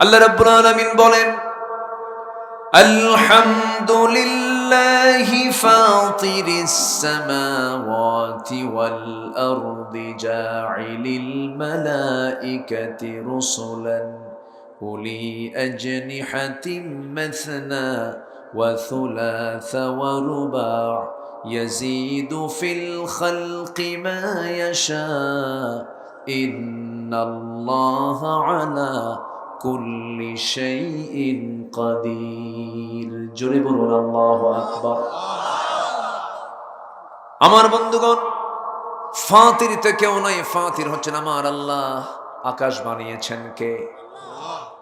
আল্লাহ রাব্বুল আলামিন বলেন الحمد لله فاطر السماوات والأرض جاعل الملائكة رسلا أولي أجنحة مثنى وثلاث ورباع يزيد في الخلق ما يشاء إن الله على কুল্লি শাইইন কাদির। জোরে বলুন, আল্লাহু আকবার। আমার বন্ধুগণ, ফাঁতির তো কেউ নাই ফাঁতির হচ্ছেন আমার আল্লাহ। আকাশ বানিয়েছেন কে?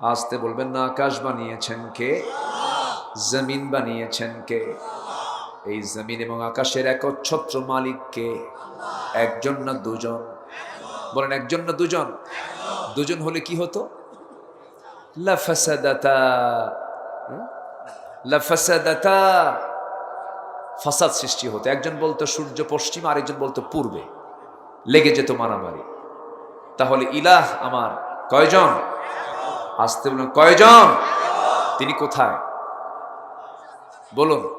আসতে বলবেন না, আকাশ বানিয়েছেন কে? জমিন বানিয়েছেন কে? এই জমিন এবং আকাশের একচ্ছত্র মালিককে একজন না দুজন? বলেন, একজন না দুজন? দুজন হলে কি হতো? লাফাসাদাতা? লাফাসাদাতা ফাসাদ সৃষ্টি হতো। একজন বলতো সূর্য পশ্চিম, আরেকজন বলতো পূর্বে। লেগে যেত মারামারি। তাহলে ইলাহ আমার কয়জন? আসতে বলুন, কয়জন? তিনি কোথায়? বলুন,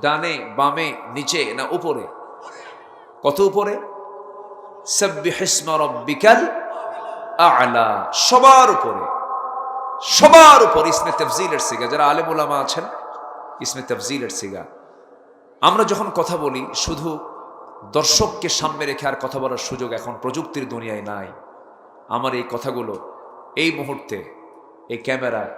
ডানে, বামে, নিচে না উপরে? কত উপরে? সাব্বিহিসমা রাব্বিকাল আ'লা। সবার উপরে। সবার উপর ইসমে তফজিলের সিগা, যারা আলেম ওলামা আছেন, ইসমে তফজিলের সিগা। আমরা যখন কথা বলি, শুধু দর্শককে সামনে রেখে আর কথা বলার সুযোগ এখন প্রযুক্তির দুনিয়ায় নাই। আমার এই কথাগুলো এই মুহূর্তে, এই ক্যামেরা,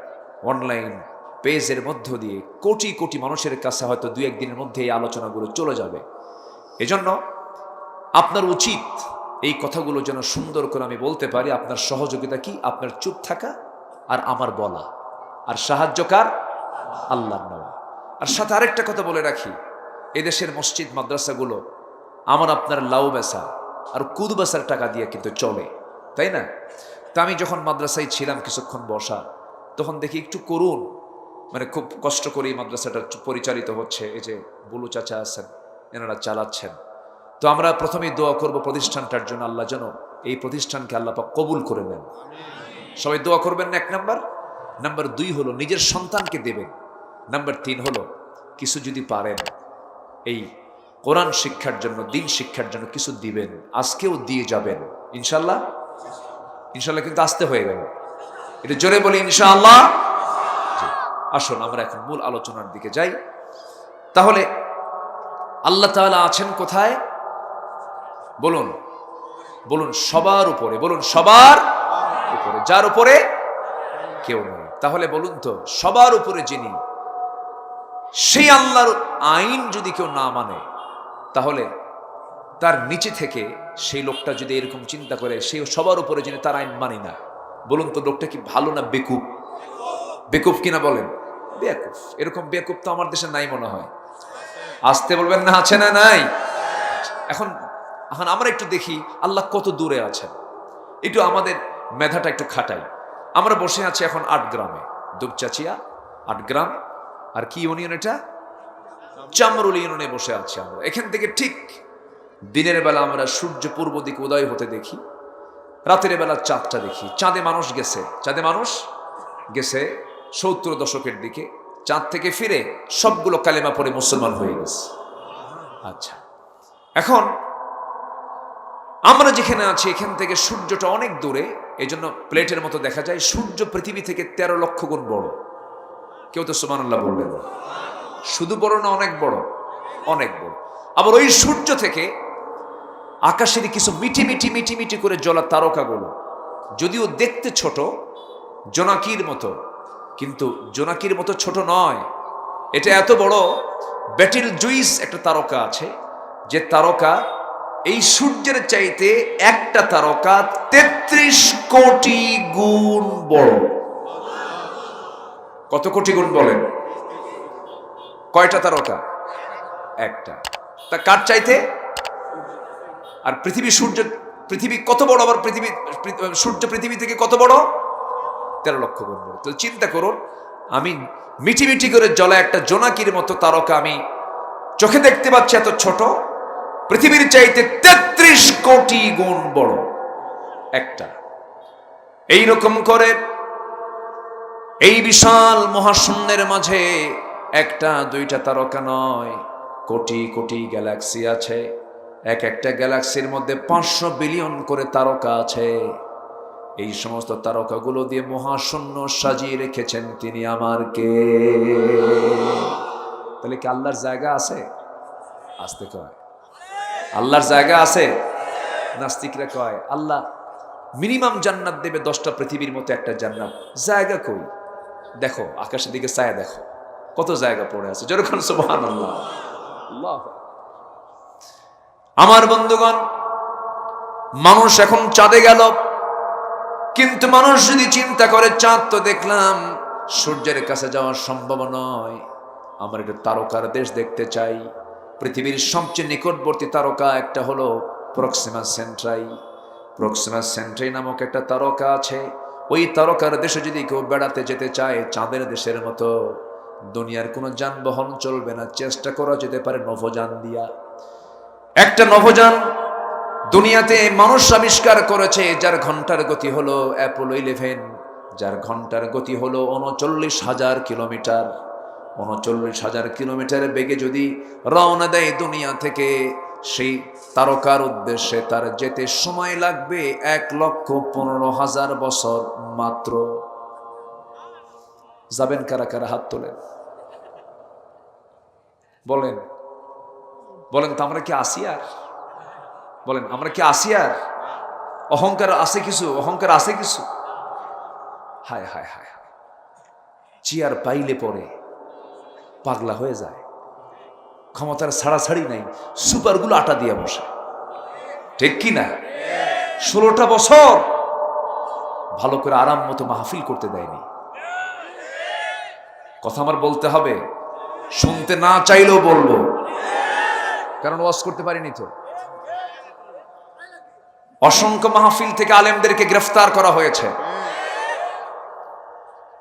অনলাইন, পেজের মধ্য দিয়ে কোটি কোটি মানুষের কাছে হয়তো দু একদিনের মধ্যে এই আলোচনাগুলো চলে যাবে। এজন্য আপনার উচিত এই কথাগুলো যেন সুন্দর করে আমি বলতে পারি। আপনার সহযোগিতা কি? আপনার চুপ থাকা? আর আমার বলা। আর সাহায্যকার আল্লাহর নেওয়া। আর সাথে আরেকটা কথা বলে রাখি। এদেশের মসজিদ, মাদ্রাসাগুলো আমার আপনার লাউ বেসা আর কুদ বেসার টাকা দিয়ে কিন্তু চলে, তাই না? তা আমি যখন মাদ্রাসায় ছিলাম কিছুক্ষণ বসা, তখন দেখি একটু করুন মানে খুব কষ্ট করে এই মাদ্রাসাটা পরিচালিত হচ্ছে। এই যে বুলু চাচা আছেন, এনারা চালাচ্ছেন। তো আমরা প্রথমেই দোয়া করব প্রতিষ্ঠানটার জন্য। আল্লাহ যেন এই প্রতিষ্ঠানকে আল্লাহ পাক কবুল করে নেন। সবাই দোয়া করবেন না এক নাম্বার? নাম্বার দুই হলো নিজের সন্তানকে দেবেন। নাম্বার তিন হলো কিছু যদি পারেন, এই কোরআন শিক্ষার জন্য, দিন শিক্ষার জন্য কিছু দিবেন, আজকেও দিয়ে যাবেন। ইনশাল্লাহ ইনশাল্লাহ কিন্তু আসতে হয়ে গেল। এটা জোরে বলি, ইনশাআল্লাহ? আসুন, আমরা এখন মূল আলোচনার দিকে যাই। তাহলে আল্লাহ তাআলা আছেন কোথায়? বলুন বলুন সবার উপরে, বলুন সবার উপরে, যার উপরে কেউ নেই। তাহলে বলুন তো, সবার উপরে যিনি, সেই আল্লাহর আইন যদি কেউ না মানে তাহলে তার নিচে থেকে সেই লোকটা যদি এরকম চিন্তা করে সেই সবার উপরে যিনি, তার আইন মানি না। বলুন তো, লোকটা কি ভালো না বেকুব? বেকুব কিনা বলেন? বেকুব। এরকম বেকুব তো আমার দেশে নাই মনে হয়। আসতে বলবেন না, আছে না নাই? এখন এখন আমরা একটু দেখি, আল্লাহ কত দূরে আছেন। একটু আমাদের মেধাটা একটু খাটাই। আমরা বসে আছি এখন আট গ্রামে। দুপচাচিয়া আট গ্রাম। আর কি ইউনিয়ন এটা? চামরুল ইউনিয়নে বসে আছি আমরা। এখান থেকে ঠিক দিনের বেলা আমরা সূর্য পূর্ব দিকে উদয় হতে দেখি। রাতের বেলা চাঁদটা দেখি। চাঁদে মানুষ গেছে। চাঁদে মানুষ গেছে সত্তর দশকের দিকে। চাঁদ থেকে ফিরে সবগুলো কালেমা পরে মুসলমান হয়ে গেছে। আচ্ছা। এখন আমরা যেখানে আছি, এখান থেকে সূর্যটা অনেক দূরে। এই জন্য প্লেটের মতো দেখা যায়, সূর্য পৃথিবী থেকে তেরো লক্ষ গুণ বড়। কেউ তো সুমানুল্লাহ বললেন। শুধু বড় না, অনেক বড় অনেক বড়। আবার ওই সূর্য থেকে আকাশের কিছু মিটি মিটি মিটি মিটি করে জ্বলা তারকাগুলো, যদিও দেখতে ছোট, জোনাকির মতো, কিন্তু জোনাকির মতো ছোট নয়। এটা এত বড়, ব্যাটিল জুইস একটা তারকা আছে, যে তারকা এই সূর্যের চাইতে একটা তারকা তেত্রিশ কোটি গুণ বড়। কত কোটি গুণ বলেন? কয়টা তারকা? একটা। তা কার চাইতে? আর পৃথিবী সূর্য, পৃথিবী কত বড় আবার পৃথিবী, সূর্য পৃথিবী থেকে কত বড়? তেরো লক্ষ গুণ বড়। তো চিন্তা করুন, আমি মিটি মিটি করে জলে একটা জোনাকির মতো তারকা আমি চোখে দেখতে পাচ্ছি এত ছোট। পৃথিবীর চাইতে তেত্রিশ কোটি গুণ বড়। একটা। এই রকম করে এই বিশাল মহাশূন্যের মাঝে একটা, দুইটা তারকা নয়, কোটি কোটি গ্যালাক্সি আছে। এক একটা গ্যালাক্সির মধ্যে পাঁচশো বিলিয়ন করে তারকা আছে। এই সমস্ত তারকাগুলো দিয়ে মহাশূন্য সাজিয়ে রেখেছেন তিনি আমার কে? তাহলে কি আল্লাহর জায়গা আছে? আসতে কয়। আল্লাহর জায়গা আছে? নাস্তিকরা কয়, আল্লাহ মিনিমাম জান্নাত দেবে দশটা পৃথিবীর মতো একটা জান্নাত। জায়গা কই? দেখো, আকাশের দিকে ছায়া দেখো। কত জায়গা পড়ে আছে? যেরকম আল্লাহ আল্লাহ আমার বন্ধুগণ, মানুষ এখন চাঁদে গেল। কিন্তু মানুষ যদি চিন্তা করে, চাঁদ তো দেখলাম, সূর্যের কাছে যাওয়া সম্ভব নয়। আমার একটা তারকার দেশ দেখতে চাই। পৃথিবীর সবচেয়ে নিকটবর্তী তারকা একটা হলো প্রক্সিমা সেন্ট্রাই। প্রক্সিমা সেন্ট্রাই নামক একটা তারকা আছে। ওই তারকার দেশে যদি কেউ বেড়াতে যেতে চায়, চাঁদের দেশের মতো দুনিয়ার কোনো যানবাহন চলবে না। চেষ্টা করা যেতে পারে নভোযান দিয়া। একটা নভোযান দুনিয়াতে মানুষ আবিষ্কার করেছে, যার ঘণ্টার গতি হলো অ্যাপোলো ইলেভেন যার ঘণ্টার গতি হলো উনচল্লিশ হাজার কিলোমিটার। উনচল্লিশ হাজার কিলোমিটার বেগে যদি রওনা দেয় দুনিয়া থেকে, সেই তারকার উদ্দেশ্যে তার যেতে সময় লাগবে এক লক্ষ পনেরো হাজার বছর মাত্র। যাবেন কারা কারা? হাত তোলেন। বলেন। বলেন, তো আমরা কি আসি আর বলেন, আমরা কি আসি আর অহংকার আছে কিছু? অহংকার আছে কিছু? হায় হায় হায়। চেয়ার পাইলে পরে পাগলা হয়ে যায়। ক্ষমতার ছাড়াছাড়ি নাই। সুপারগুলো আটা দিয়ে বসে। ঠিক কি না? ষোলোটা বছর ভালো করে আরাম মতো মাহফিল করতে দেয়নি। কথা আমার বলতে হবে। শুনতে না চাইলেও বলব। কারণ ওয়াজ করতে পারিনি তো। অসংখ্য মাহফিল থেকে আলেমদেরকে গ্রেফতার করা হয়েছে।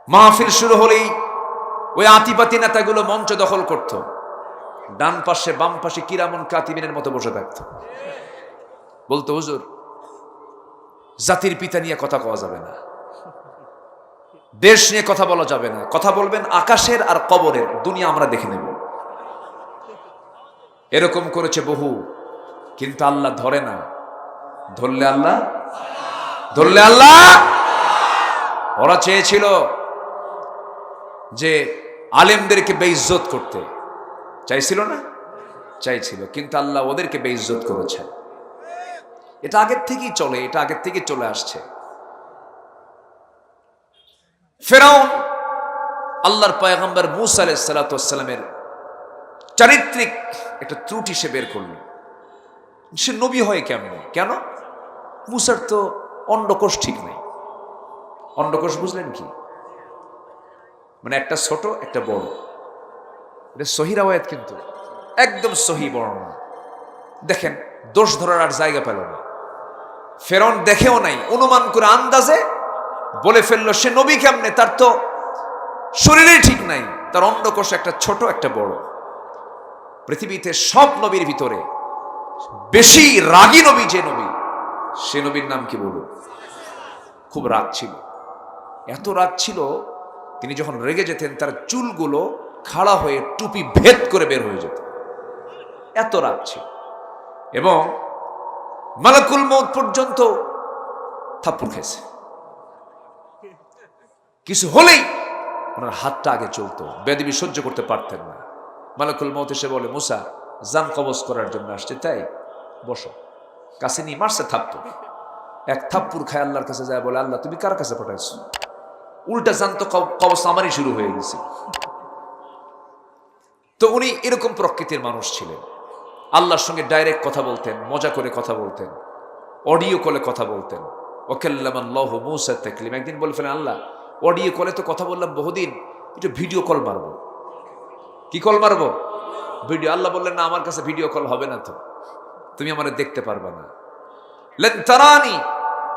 মাহফিল শুরু হলেই ওই আতিপাতি নেতাগুলো মঞ্চ দখল করত। ডান পাশে, বাম পাশে কিরামন কাতিমিনের মতো বসে থাকত। বলতো, হুজুর, জাতির পিতা নিয়ে কথা কওয়া যাবে না। দেশ নিয়ে কথা বলা যাবে না। কথা বলবেন আকাশের আর কবরের। দুনিয়া আমরা দেখে নেব। এরকম করেছে বহু। কিন্তু আল্লাহ ধরে না। ধরলে আল্লাহ? ধরলে আল্লাহ? ওরা চেয়েছিল যে আলেমদেরকে বেইজ্জত করতে। চাইছিল না? চাইছিল, কিন্তু আল্লাহ ওদেরকে বেইজ্জত করেছে এটা আগের থেকেই চলে, এটা আগের থেকেই চলে আসছে। ফেরাউন, আল্লাহর পয়গম্বর মুসা আলাইসালামের চারিত্রিক একটা ত্রুটি সে বের করল। সে নবী হয় কেমন? কেন? মুসার তো অন্ডকোষ ঠিক নেই। অন্ডকোষ বুঝলেন কি? মানে একটা ছোট, একটা বড়। এটা সহি রাওয়ায়াত কিন্তু। একদম সহি বর্ণনা। দেখেন, দোষ ধরার আর জায়গা পেল না। ফেরন দেখেও নাই, অনুমান করে আন্দাজে বলে ফেলল, সে নবী কেমনে? তার তো শরীরে ঠিক নাই। তার অন্ডকোষ একটা ছোট, একটা বড়। পৃথিবীতে সব নবীর ভিতরে বেশি রাগী নবী যে নবী, সে নবীর নাম কি বলুন? খুব রাগ ছিল। এত রাগ ছিল তিনি যখন রেগে যেতেন, তার চুলগুলো খাড়া হয়ে টুপি ভেদ করে বের হয়ে যেত। এত রাগ ছিল। এবং মালাকুল মৌত পর্যন্ত থাপ্পড় খেয়েছে। কিছু হলেই ওনার হাতটা আগে চলতো। বেদিবি সহ্য করতে পারতেন না। মালাকুল মৌত এসে বলে, মুসা, জান কবজ করার জন্য আসছে, তাই বসো। কাছে নিয়ে মারছে থাপ্পড়। এক থাপ্পুর খায় আল্লাহর কাছে যায় বলে, আল্লাহ, তুমি কার কাছে পাঠাইছো? উল্টা জানতো কবচ আমারই শুরু হয়ে গেছে। তো উনি এরকম প্রকৃতির মানুষ ছিলেন। আল্লাহর সঙ্গে ডাইরেক্ট কথা বলতেন, মজা করে কথা বলতেন অডিও কলে কথা বলতেন। ওকেল্লামাল্লাহ মৌসা তাকলিম। একদিন বলে ফেলেন, আল্লাহ অডিও কলে তো কথা বললাম বহুদিন, একটু ভিডিও কল মারবো। কি কল মারবো? ভিডিও আল্লাহ বললেন, না, আমার কাছে ভিডিও কল হবে না তো। তুমি আমার দেখতে পারবে না। লেন তারানি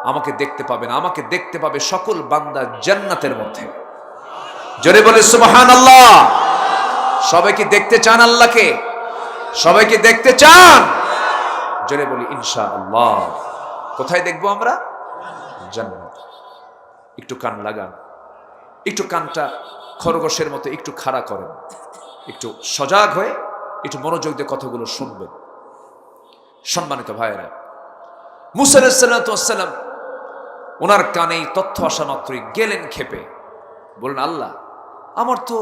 আমাকে দেখতে পাবেন আমাকে দেখতে পাবে সকল বান্দা জান্নাতের মধ্যে। জোরে বলে সুবহান আল্লাহ সবাই কি দেখতে চান আল্লাহকে? সবাই কি দেখতে চান? জোরে বলি ইনশা আল্লাহ কোথায় দেখব আমরা? জান্নাত। একটু কান লাগান। একটু কানটা খরগোশের মতো একটু খাড়া করেন। একটু সজাগ হয়ে একটু মনোযোগ দিয়ে কথাগুলো শুনবেন। সম্মানিত ভাইয়েরা মুসাল্লাম ওনার কানে এই তথ্য আসা মাত্রই গেলেন খেপে। বললেন, আল্লাহ, আমার তো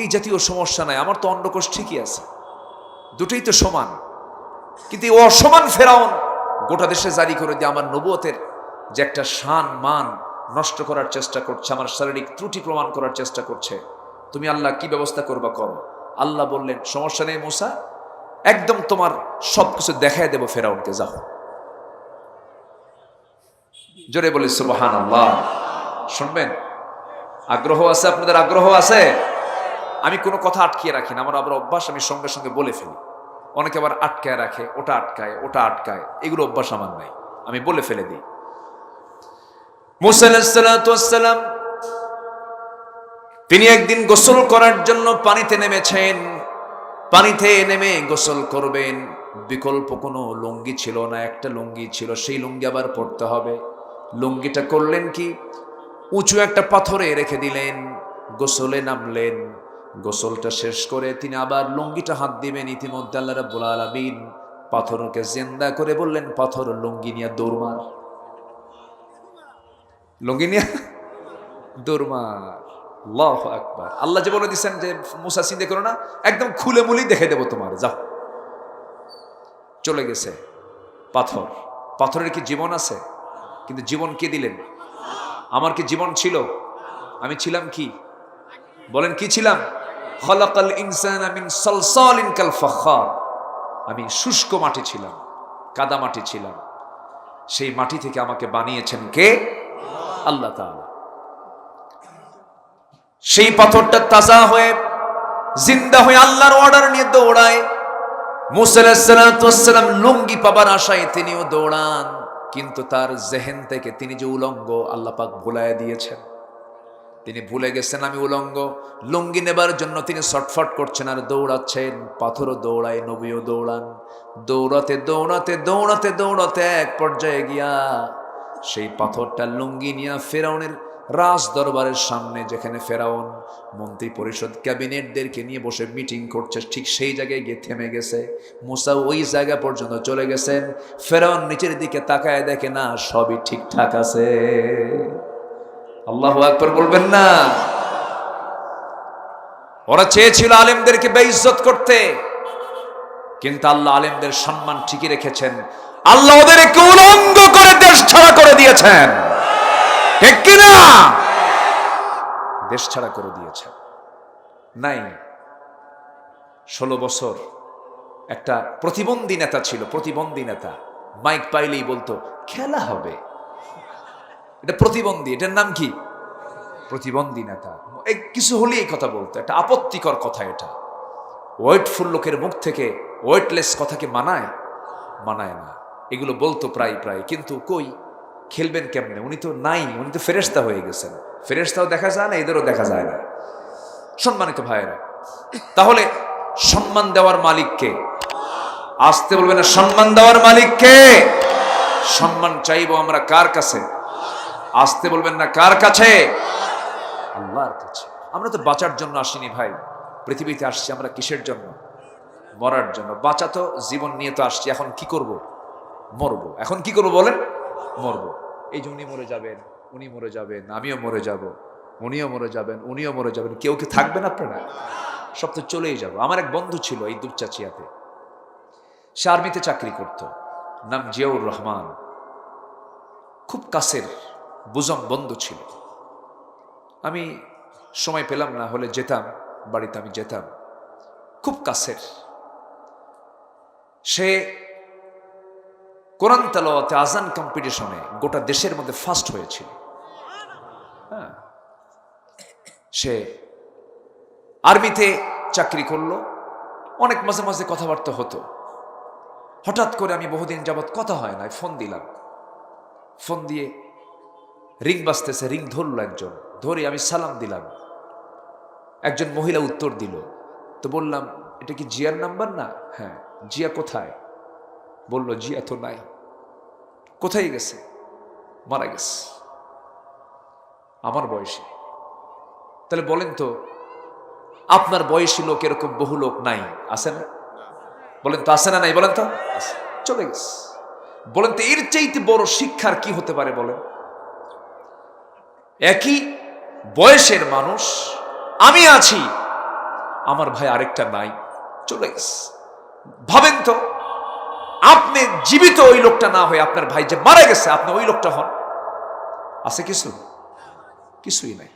এই জাতীয় সমস্যা নাই, আমার তো অন্ডকোষ ঠিকই আছে। দুটোই তো সমান। কিন্তু এই অসমান ফেরাউন গোটা দেশে জারি করে দিয়ে আমার নবুয়তের যে একটা শান, মান নষ্ট করার চেষ্টা করছে, আমার শারীরিক ত্রুটি প্রমাণ করার চেষ্টা করছে, তুমি আল্লাহ কি ব্যবস্থা করবা করো? আল্লাহ বললেন, সমস্যা নেই মোসা, একদম তোমার সব কিছু দেখায় দেবো ফেরাউনকে, যাও। জোরে বলি সুবহান আল্লাহ শুনবেন? আগ্রহ আছে? আপনাদের আগ্রহ আছে? আমি কোনো কথা আটকিয়ে রাখি না, আমার আবার অভ্যাস আমি সঙ্গে সঙ্গে বলে ফেলি। অনেকে আবার আটকায় রাখে, ওটা আটকায় ওটা আটকায়। এগুলো অভ্যাস আমার নাই, আমি বলে ফেলে দিই। মুসাল্লাম তিনি একদিন গোসল করার জন্য পানিতে নেমেছেন। পানিতে নেমে গোসল করবেন। বিকল্প কোনো লুঙ্গি ছিল না, একটা লুঙ্গি ছিল, সেই লুঙ্গি আবার পড়তে হবে। লুঙ্গিটা করলেন কি? উঁচু একটা পাথরে রেখে দিলেন, গোসলে নামলেন। গোসলটা শেষ করে তিনি আবার লুঙ্গিটা হাত দিবেন। ইতিমধ্যে আল্লাহ রাব্বুল আলামিন পাথরকে জেন্দা করে বললেন, পাথর লুঙ্গি নিয়ে দৌড় মার। লুঙ্গি নিয়ে দৌড় মার। আল্লাহ আকবার। আল্লাহ যে বলে দিচ্ছেন যে, মুসা চিন্তা করো না, একদম খুলে মুলি দেখে দেবো তোমার। যাও। চলে গেছে পাথর। পাথরের কি জীবন আছে? কিন্তু জীবন কে দিলেন? আমার কি জীবন ছিল? আমি ছিলাম কি? বলেন, কি ছিলাম? খলাকাল ইনসান আমিন সলসলিন কাল ফখার। আমি শুষ্ক মাটি ছিলাম, কাদা মাটি ছিলাম। সেই মাটি থেকে আমাকে বানিয়েছেন কে? আল্লাহ সেই পাথরটা তাজা হয়ে, জিন্দা হয়ে আল্লাহর অর্ডার নিয়ে দৌড়ায়। মুসালাম লুঙ্গি পাবার আশায় তিনিও দৌড়ান। কিন্তু তার জেহেন থেকে তিনি যে উলঙ্গ আল্লাপাক ভুলায় দিয়েছেন। তিনি ভুলে গেছেন আমি উলঙ্গ। লুঙ্গি নেবার জন্য তিনি ছটফট করছেন আর দৌড়াচ্ছেন। পাথরও দৌড়ায়, নবীও দৌড়ান। দৌড়াতে দৌড়াতে দৌড়াতে দৌড়াতে এক পর্যায়ে গিয়া সেই পাথরটা লুঙ্গি নিয়ে ফেরাউনের রাজ দরবারের সামনে যেখানে ফেরাউন মন্ত্রী পরিষদ ক্যাবিনেটদেরকে নিয়ে বসে মিটিং করছে, ঠিক সেই জায়গায় গিয়ে থেমে গেছে। মুসা ওই জায়গা পর্যন্ত চলে গেছেন। ফেরাউন নিচের দিকে তাকায় দেখে, না, সবই ঠিকঠাক আছে। আল্লাহ একবার বলবেন, না। ওরা চেয়েছিল আলেমদেরকে বেইজ্জত করতে, কিন্তু আল্লাহ আলেমদের সম্মান ঠিকই রেখেছেন। আল্লাহ ওদেরকে উলঙ্গ করে দেশ ছাড়া করে দিয়েছেন। ঠিক কিনা? দেশ ছাড়া করে দিয়েছে নাই, ষোলো বছর একটা প্রতিবন্ধী নেতা ছিল, প্রতিবন্ধী নেতা। মাইক পাইলেই বলতো, খেলা হবে। এটা প্রতিবন্ধী, এটার নাম কি? প্রতিবন্ধী নেতা। কিছু হলেই এই কথা বলতো, একটা আপত্তিকর কথা এটা। ওয়েটফুল লোকের মুখ থেকে ওয়েটলেস কথাকে মানায়? মানায় না। এগুলো বলতো প্রায় প্রায়, কিন্তু কই? খেলবেন কেমনে? উনি তো নাই, উনি তো ফেরেস্তা হয়ে গেছেন। ফেরেস্তাও দেখা যায় না, এদেরও দেখা যায় না। সম্মানিত ভাইয়েরা, তাহলে সম্মান দেওয়ার মালিককে আসতে বলবে না, সম্মান দেওয়ার মালিককে সম্মান চাইব আমরা কার কাছে? আসতে বলবেন না, কার কাছে? আল্লাহর কাছে। আমরা তো বাঁচার জন্য আসিনি ভাই। পৃথিবীতে আসছি আমরা কিসের জন্য? মরার জন্য। বাঁচা তো জীবন নিয়ে তো আসছি, এখন কি করব? মরবো। এখন কি করব বলেন? মরবো। এই যে উনি মরে যাবেন, উনি মরে যাবেন, আমিও মরে যাব, উনিও মরে যাবেন, উনিও মরে যাবেন, কেউ কি থাকবেন আপনারা? সব তো চলেই যাব। আমার এক বন্ধু ছিল এই দুপচাচিয়াতে। সে আর্মিতে চাকরি করত। নাম জিয়াউর রহমান। খুব কাছের বুজম বন্ধু ছিল। আমি সময় পেলাম না, হলে যেতাম, বাড়িতে আমি যেতাম। খুব কাছের। সে কোরআন তালাওয়াতে আজান কম্পিটিশনে গোটা দেশের মধ্যে ফার্স্ট হয়েছিল। হ্যাঁ। সে আর্মিতে চাকরি করল, অনেক মাঝে মাঝে কথাবার্তা হতো। হঠাৎ করে আমি বহুদিন যাবৎ কথা হয় না ফোন দিলাম। ফোন দিয়ে রিং বাজতেছে রিং ধরলো একজন। ধরে আমি সালাম দিলাম। একজন মহিলা উত্তর দিল। তো বললাম, এটা কি জিয়ার নাম্বার না? হ্যাঁ। জিয়া কোথায়? বলল জিয়া তো নাই। কোথায় গেছে? মারা গেছে। আমার বয়সে। তাহলে বলেন তো, আপনার বয়সী লোক এরকম বহু লোক নাই, আছে না? বলেন তো, আছে না নাই, বলেন তো? চলে গেছে। বলেন তো, এর চাইতে বড় শিক্ষার কি হতে পারে, বলেন? একই বয়সের মানুষ, আমি আছি, আমার ভাই আরেকটা নাই। চলে গেছে। ভাবেন তো আপনি জীবিত ওই লোকটা না হয়ে আপনার ভাই যে মারা গেছে, আপনি ওই লোকটা হন। আছে কিছু কিছুই নাই।